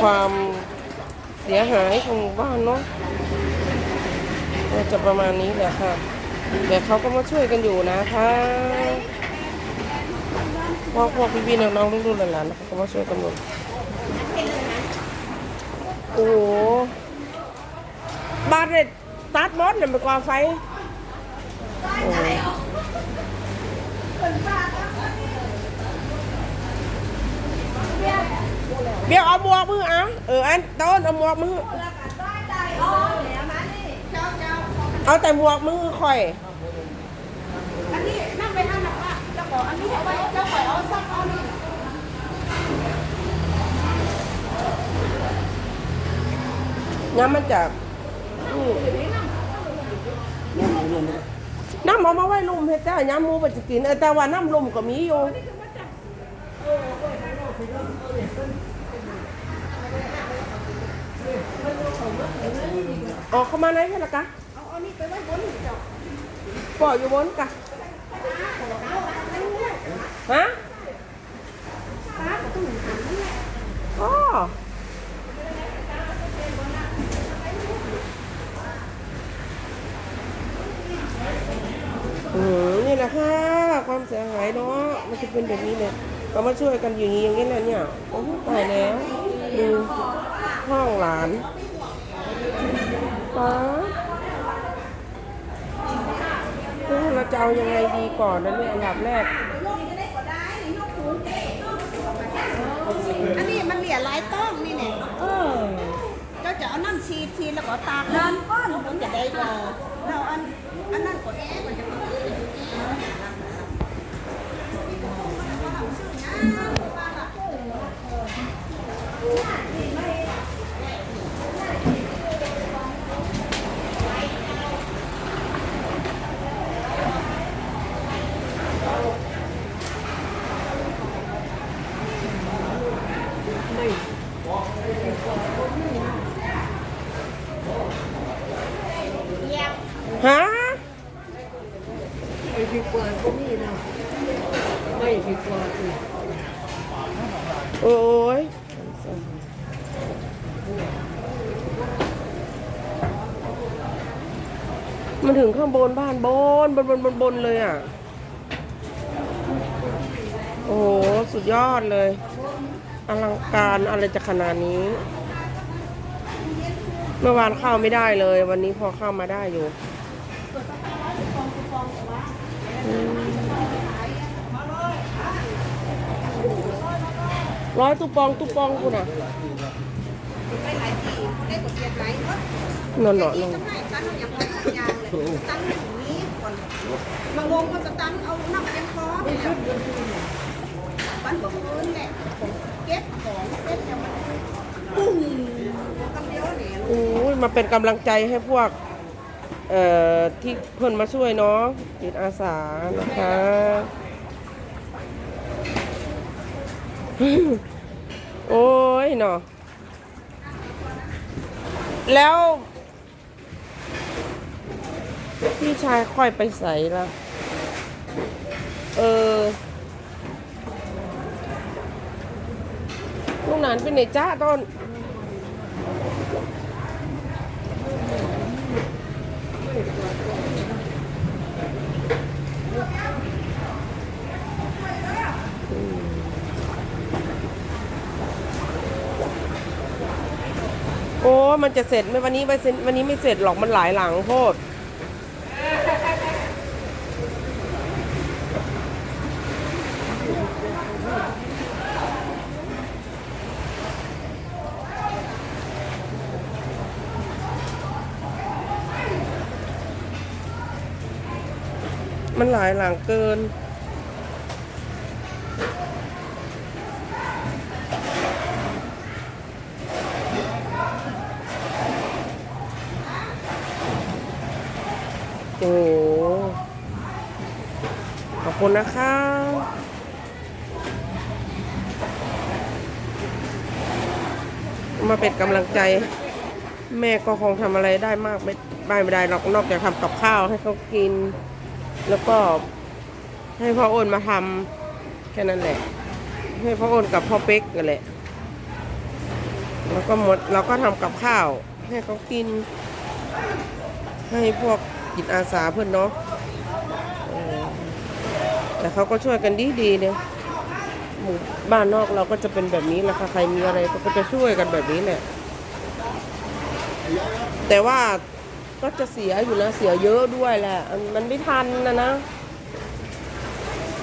ความเสียหายของหมู่บ้านเนาะก็จะประมาณนี้แหละค่ะแต่เขาก็มาช่วยกันอยู่นะคะพวกพวกพี่ๆน้องๆลูกๆหลานๆเขาก็มาช่วยกันหมดโอ้โหบาดเลยตัดมดเนี่ยเป็นกว่าไฟโอ้โห เบี้ยวเอาหมวกมืออะเอออันต้นเอาหมวกมือ เอาแต่หมวกมือข่อย อันนี้นั่งไปนั่งนะว่าเจ้าของอันนี้เอาไว้เจ้าของเอาซักเอานี่น้ำมันจะน้ำเอามาไว้ลุ่มเฮ็ดจ้าย้ำหมูไปจะกินเออแต่ว่าน้ำลุ่มก็มีอยู่ ออกเข้ามาไหนแค่ละกะเอาเอานี่ไปไว้บนเจ้าปออยู่บนกะฮะป้าก็ต้องหันนี่แหละอ๋ออืมนี่แหละค่ะความเสียหายเนาะมันจะเป็นแบบนี้เลยก็มาช่วยกันอยู่อย่างนี้แหละเนี่ยโอ้ตายแล้วดูห้องหลาน ป้าเฮ้ยเราจะเอายังไงดีก่อนนะเนี่ยอันดับแรก อันนี้มันเหลี่ยลายต้องนี่เนี่ยเออเจ้าจะเอาน้ำชีชีแล้วก็ตากน้ำก้อนมันจะได้ก็เราอันอันนั้นกดแอมันจะ ฮะไม่ดีกว่าก็มีนะไม่ดีกว่าอีกโอ้ยมันถึงข้างบนบ้านบนบนบนบนบนเลยอะ โอ้โห สุดยอดเลย อลังการอะไรจะขนาดนี้ เมื่อวานเข้าไม่ได้เลย วันนี้พอเข้ามาได้อยู่ ร้อยตุปองตุปองคุณอะไปหลายที่ได้กดเสียหลายก็นอนนอนที่นอนก็ไม่ตั้งอย่างไรอย่างเลยตั้งอย่างนี้ก่อนบางวงก็จะตั้งเอาน้ำเป็นคอไปแล้ววันก็คืนแหละเก็บของเซ็ตจะมันปุ้งกันเดียวเนี่ยโอ้ยมาเป็นกำลังใจให้พวก เอ่อที่เพื่อนมาช่วยเนาะจิตอาสานะคะโอ้ยเนาะแล้วพี่ชายค่อยไปใส่ละเออลูกหนานเป็นไหนจ้าต้น โอ้มันจะเสร็จไหมวันนี้ไม่เสร็จวันนี้ไม่เสร็จหรอกมันหลายหลังโพดมันหลายหลังเกิน โอ้โหขอบคุณนะคะมาเป็นกำลังใจ แม่ก็คงทำอะไรได้มากไม่ได้ไม่ได้หรอกนอกจากทำกับข้าวให้เขากิน แล้วก็ให้พ่อโอนมาทำแค่นั้นแหละ ให้พ่อโอนกับพ่อเป๊กกันแหละแล้วก็หมดเราก็ทำกับข้าว ให้เขากิน ให้พวก จิตอาสาเพื่อนเนาะแต่เขาก็ช่วยกันดีดีเนี่ยหมู่บ้านนอกเราก็จะเป็นแบบนี้แหละค่ะใครมีอะไรก็จะช่วยกันแบบนี้แหละแต่ว่าก็จะเสียอยู่นะเสียเยอะด้วยแหละ มันไม่ทันนะนะ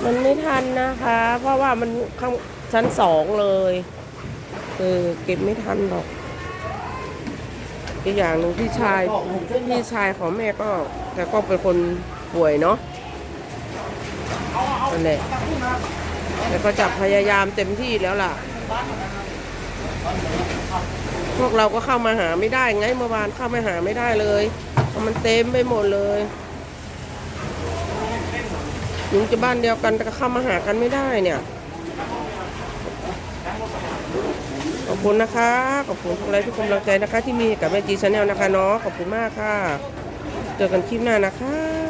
มันไม่ทันนะคะ เพราะว่ามันข้างชั้นสองเลยเออเก็บไม่ทันหรอก อีกอย่างหนึ่งพี่ชายพี่ชายของแม่ก็ แต่ก็เป็นคนป่วยเนาะนั่นแหละแต่ก็จะพยายามเต็มที่แล้วล่ะ พวกเราก็เข้ามาหาไม่ได้ไงเมื่อวานเข้ามาหาไม่ได้เลยเพราะมันเต็มไปหมดเลยถึงจะบ้านเดียวกันแต่ก็เข้ามาหากันไม่ได้เนี่ย ขอบคุณนะคะ ขอบคุณทุกไลค์ทุกกำลังใจนะคะ ที่มีกับแม่จีชาแนลนะคะเนาะขอบคุณมากค่ะ เจอกันคลิปหน้านะคะ